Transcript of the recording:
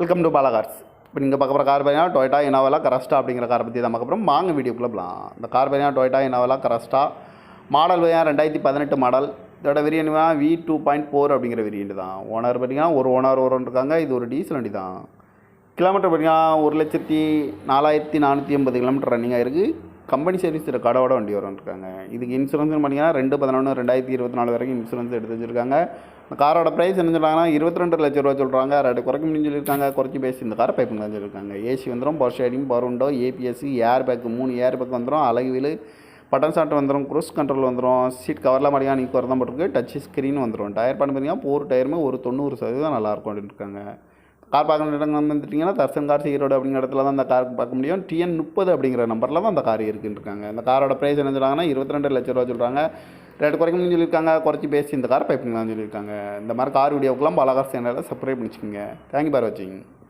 Welcome to Bala cars இப்போ நீங்கள் பார்க்க போகிற கார் பார்த்தீங்கன்னா டொயட்டா இனோவலா கரஸ்டா அப்படிங்கிற காரை பற்றி தான் பார்க்க வாங்க வீடியோக்குள்ளே போகலாம் இந்த கார் பார்த்தீங்கன்னா டொயட்டா இனோவலா கரஸ்டா மாடல் பார்த்தீங்கன்னா ரெண்டாயிரத்தி பதினெட்டு மாடல் இதோட variant V two point four அப்படிங்கிற வேரியன்ட் தான். ஓனர் பார்த்தீங்கன்னா ஒரு ஓனர் ஒரு இருக்காங்க. இது ஒரு டீசல் வண்டி தான். கிலோமீட்டர் பார்த்தீங்கன்னா ஒரு லட்சத்தி நாலாயிரத்தி நானூற்றி எண்பது கிலோமீட்டர் ரன்னிங் இருக்குது கம்பெனி சர்வீஸ் கடவோட வண்டி வரும் இருக்காங்க. இதுக்கு இன்சூரன்ஸ் பார்த்தீங்கன்னா ரெண்டு பதினொன்று ரெண்டாயிரத்தி இருபத்தி நாலு வரைக்கும் இன்சூரன்ஸ் எடுத்து வச்சிருக்காங்க. இந்த காரோட ப்ரைஸ் என்ன சொல்கிறாங்கன்னா இருபத்தி ரெண்டு லட்ச ரூபா சொல்கிறாங்க ரெண்டு குறைக்க முடியும்னு சொல்லியிருக்காங்க. குறைச்சி பேசி இந்த காரை பைப் சொல்லியிருக்காங்க. ஏசி வந்துடும் power steering power window ABSC air bag மூணு ஏர் பேக் வந்துடும் அழகு வீல் பட்டன் சாட் வந்துடும் க்ரூஸ் கண்ட்ரோல் வந்துடும் சீட் கவரில் மாதிரியா நீ தான் போட்டிருக்கு. டச் ஸ்க்ரீன் வந்துடும் டயர் பண்ண பார்த்தீங்கன்னா போர் டயருமே ஒரு தொண்ணூறு சதவீதம் நல்லாயிருக்கும் அப்படின்னு இருக்காங்க. கார் பார்க்குற இடங்கள் வந்துட்டிங்கன்னா தர்சன் கார் ஈரோடு அப்படிங்கிற இடத்துல தான் அந்த கார் பார்க்க முடியும். டிஎன் முப்பது அப்படிங்கிற நம்பரில் தான் அந்த கார் இருக்குன்னு இருக்காங்க காரோட ப்ரைஸ் என்ன சொல்கிறாங்கன்னா இருபத்தி ரெண்டு லட்ச ரூபா சொல்கிறாங்க ரேட் குறைக்கணும்னு சொல்லியிருக்காங்க. குறைச்சி பேசி இந்த கார் பைப்பிங் சொல்லியிருக்காங்க. இந்த மாதிரி கார் வீடியோக்கெல்லாம் பல கார் சேனலில் சப்ஸ்கிரைப் பண்ணிச்சுக்கோங்க. தேங்க்யூ பார் வாட்சிங்